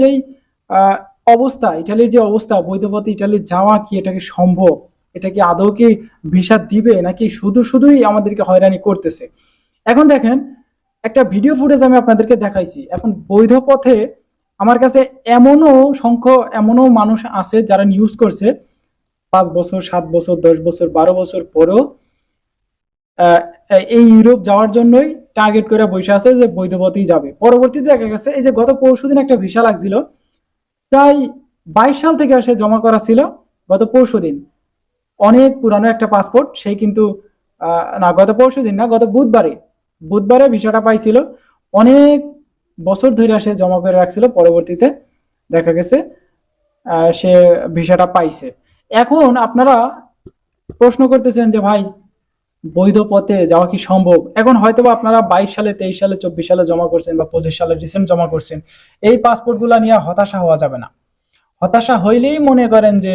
যেই অবস্থা, ইটালির যে অবস্থা বৈধ পথে ইটালির যাওয়া কি এটা কি সম্ভব? এটা কি আদৌ কি ভিসা দিবে, নাকি শুধু শুধুই আমাদেরকে হয়রানি করতেছে? এখন দেখেন, একটা ভিডিও ফুটেজ আমি আপনাদেরকে দেখাইছি। এখন বৈধ পথে আমার কাছে এমনও সংখ্য, এমনও মানুষ আছে যারা নিউজ করছে, পাঁচ বছর, সাত বছর, দশ বছর, বারো বছর পরেও এই ইউরোপ যাওয়ার জন্যই টার্গেট করে বসে আছে যে বৈধ যাবে। পরবর্তীতে দেখা গেছে, এই যে গত পরশুদিন একটা ভিসা লাগছিল, প্রায় বাইশ সাল থেকে সে জমা করা ছিল গত পরশুদিন অনেক পুরানো একটা পাসপোর্ট সেই কিন্তু না, গত পরশু দিন না, গত বুধবারে বুধবারে ভিসাটা পাইছিল। অনেক বছর ধরে সে জমা করে রাখছিল, পরবর্তীতে দেখা গেছে সে ভিসাটা পাইছে। এখন আপনারা প্রশ্ন করতেছেন যে, ভাই বৈধ পথে যাওয়া কি সম্ভব? এখন হয়তোবা আপনারা বাইশ সালে, তেইশ সালে, চব্বিশ সালে জমা করছেন বা পঁচিশ সালে রিসেন্ট জমা করছেন, এই পাসপোর্টগুলো নিয়ে হতাশা হওয়া যাবে না। হতাশা হইলেই মনে করেন যে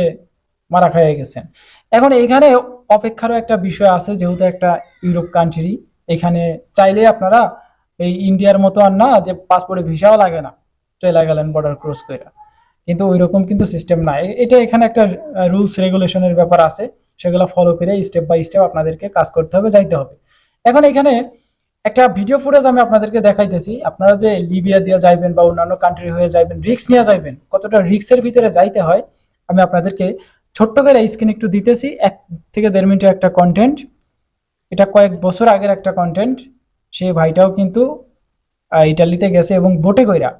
মারা খাইয়ে গেছেন। এখন এখানে অপেক্ষারও একটা বিষয় আছে, যেহেতু একটা ইউরোপ কান্ট্রি এখানে চাইলে আপনারা এই ইন্ডিয়ার মতো আর না যে পাসপোর্টে ভিসাও লাগে না, চলে গেলেন বর্ডার ক্রস করে কিন্তু ওই রকম কিন্তু সিস্টেম নাই। এটা এখানে একটা রুলস রেগুলেশনের ব্যাপার আছে। সেগুলো ফলো করে স্টেপ বাই স্টেপ আপনাদেরকে কাজ করতে হবে, যাইতে হবে। এখন এখানে একটা ভিডিও ফুটেজ আমি আপনাদেরকে দেখাইতেছি। আপনারা যে লিবিয়া দিয়ে যাইবেন বা অন্যান্য কান্ট্রি হয়ে যাইবেন রিক্স নিয়ে যাইবেন, কতটা রিস্কের ভিতরে যাইতে হয়, আমি আপনাদেরকে ছোট্ট করে স্ক্রিন একটু দিতেছি, এক থেকে দেড় মিনিটের একটা কন্টেন্ট এটা কয়েক বছর আগের একটা কন্টেন্ট সেই ভাইটাও কিন্তু ইটালিতে গেছে এবং বোটে কইরা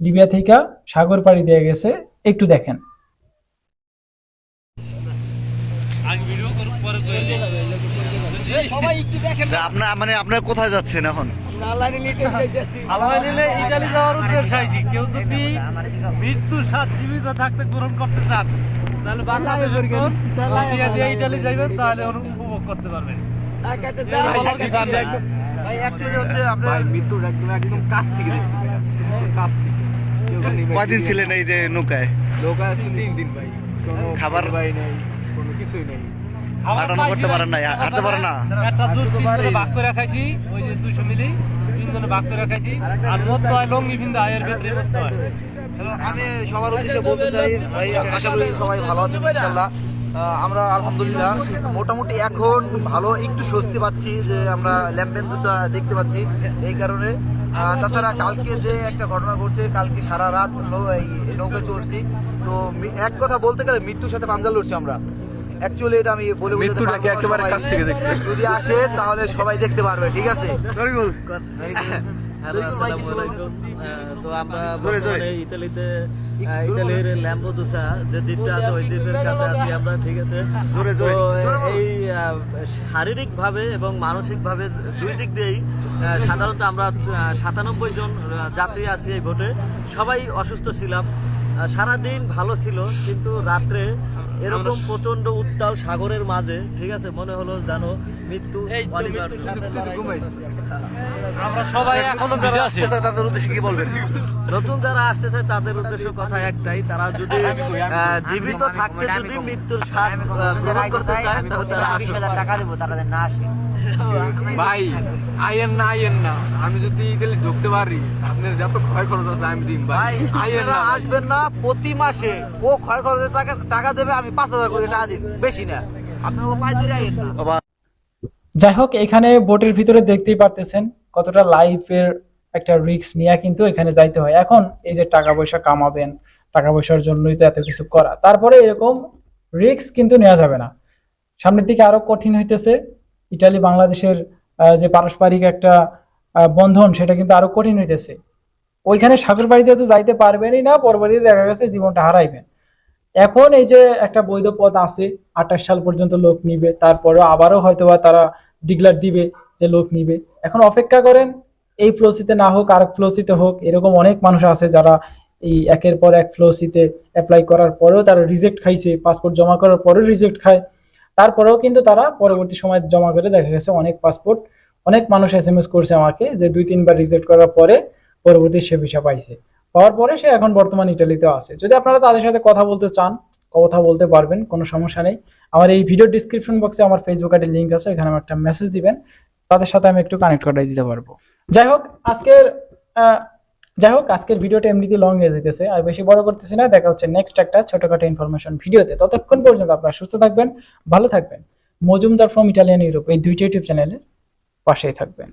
লিবিয়া থেকে সাগর পাড়ি দিয়ে গেছে। একটু দেখেন আগে ভিডিও করুক পরে করে সবাই একটু দেখেন তা আপনার মানে আপনারা কোথায় যাচ্ছেন এখন? ইটালি যাওয়ার উদ্দেশ্য আইছি কেউ যদি মৃত্যু সাত জীবিত থাকতে গ্রহণ করতে চান তাহলে বাংলাদেশ ইটালি যাইবেন তাহলে উপভোগ করতে পারবেন। ভাই অ্যাকচুয়ালি হচ্ছে আপনার মৃত্যুর একদম একদম কাছ থেকে দেখছি কাছ থেকে। কেউ কয়দিন ছিলেন এই যে নৌকায়? লোক তিন দিন ভাই। খাবার- ভাই নেই কোনো কিছুই নেই। হাঁটানো করতে পারেন না হাঁটতে পারেন না। একটা জুস তিন ভাগ করে খাইছি ওই যে দুশো মিলি তিন ভাগ করে খাইছি। আর মত হয় লঙ্গি ভিন্দা এর ভিতরে মত হয় আমি সবার উদ্দেশ্যে বলতে চাই ভাই আশা করি সবাই ভালো আছেন ইনশাআল্লাহ আমরা আলহামদুলিল্লাহ মোটামুটি এখন ভালো একটু স্বস্তি পাচ্ছি যে আমরা ল্যাম্পেন দেখতে পাচ্ছি এই কারণে। তাছাড়া কালকে যে একটা ঘটনা ঘটছে কালকে সারা রাত নৌ- এই নৌকায় চড়ছি। তো এক কথা বলতে গেলে মৃত্যুর সাথে পাঞ্জা লড়ছি আমরা। অ্যাকচুয়ালি এটা আমি বলে বোঝাতে মৃত্যুটাকে একেবারে কাছ থেকে দেখছি। যদি আসে তাহলে সবাই দেখতে পারবে ঠিক আছে? তো আমরা। বর্তমানে ইতালিতে ইতালির ল্যাম্বোদুসা যে দ্বীপটা আছে ওই দ্বীপের কাছে আছি আমরা ঠিক আছে? তো এই শারীরিক ভাবে এবং মানসিক ভাবে দুই দিক দিয়েই সাধারণত আমরা সাতানব্বই জন যাত্রী আছি এই বোটে। সবাই অসুস্থ ছিলাম। সারাদিন ভালো ছিল কিন্তু রাত্রে এরকম প্রচণ্ড উত্তাল সাগরের মাঝে ঠিক আছে মনে হলো জানো মৃত্যু আমরা সবাই এখনও তাদের উদ্দেশ্যে কি বলবেন নতুন যারা আসতে চায় তাদের উদ্দেশ্য কথা একটাই তারা যদি জীবিত থাকতে যদি মৃত্যুর স্বাদ আহ, গ্রহণ করতে চায় তাহলে তারা টাকা দেবো তারা না আসে ভাই আইয়েন না আইয়েন না। আমি যদি ইতালি ঢুকতে পারি আপনার যত ক্ষয় খরচ আছে আমি দিন ভাই। আইয়েন না আসবেন না প্রতি মাসে ও ক্ষয় খরচের টাকা টাকা দেবে আমি পাঁচ হাজার করে টাকা দিন বেশি না। আপনার ও পাঁচ আইয়েন না। যাই হোক এখানে বোটের ভিতরে দেখতেই পারতেছেন কতটা লাইফের একটা রিস্ক নিয়ে কিন্তু এখানে যাইতে হয়। এখন এই যে টাকা পয়সা কামাবেন টাকা পয়সার জন্যই তো এত কিছু করা। তারপরে এরকম রিস্ক কিন্তু নেওয়া যাবে না। সামনের দিকে আরও কঠিন হইতেছে। ইটালি বাংলাদেশের যে পারস্পরিক একটা বন্ধন, সেটা কিন্তু আরও কঠিন হইতেছে। ওইখানে সাগর বাড়িতে তো যাইতে পারবেনই না, পরবর্তীতে দেখা গেছে জীবনটা হারাইবেন। এখন এই যে একটা বৈধ পথ আছে, আঠাশ সাল পর্যন্ত লোক নিবে তারপরে আবারও হয়তো বা তারা ডিক্লার দিবে যে লোক নিবে। এখন অপেক্ষা করেন, এই ফ্লোসিতে না হোক, আরেক ফ্লোসিতে হোক, এরকম অনেক মানুষ আছে যারা এই একের পর এক ফ্লোসিতে অ্যাপ্লাই করার পরেও তারা রিজেক্ট খাইছে পাসপোর্ট জমা করার পরেও রিজেক্ট খায়। তারপরেও কিন্তু তারা পরবর্তী সময় জমা করে দেখা গেছে অনেক পাসপোর্ট অনেক মানুষ এস এম এস করছে আমাকে যে দুই, তিনবার রিজেক্ট করার পরে পরবর্তী সে ভিসা পাইছে। পাওয়ার পরে সে এখন বর্তমান ইটালিতেও আছে। যদি আপনারা তাদের সাথে কথা বলতে চান, কথা বলতে পারবেন, কোনো সমস্যা নেই। আমার এই ভিডিও ডিসক্রিপশন বক্সে আমার ফেসবুক আইডির লিঙ্ক আছে এখানে আমার একটা মেসেজ দিবেন। তাদের সাথে আমি একটু কানেক্ট করাই দিতে পারব। যাই হোক, আজকের যাই হোক আজকের ভিডিওটা এমনিতে লং হয়ে যেতেছে, আর বেশি বড় করতেছি না, দেখা হচ্ছে নেক্সট একটা ছোটখাটো ইনফরমেশন ভিডিওতে। ততক্ষণ পর্যন্ত আপনারা সুস্থ থাকবেন, ভালো থাকবেন। মজুমদার ফ্রম ইটালিয়ান ইউরোপ এই দুইটা ইউটিউব চ্যানেলের পাশেই থাকবেন।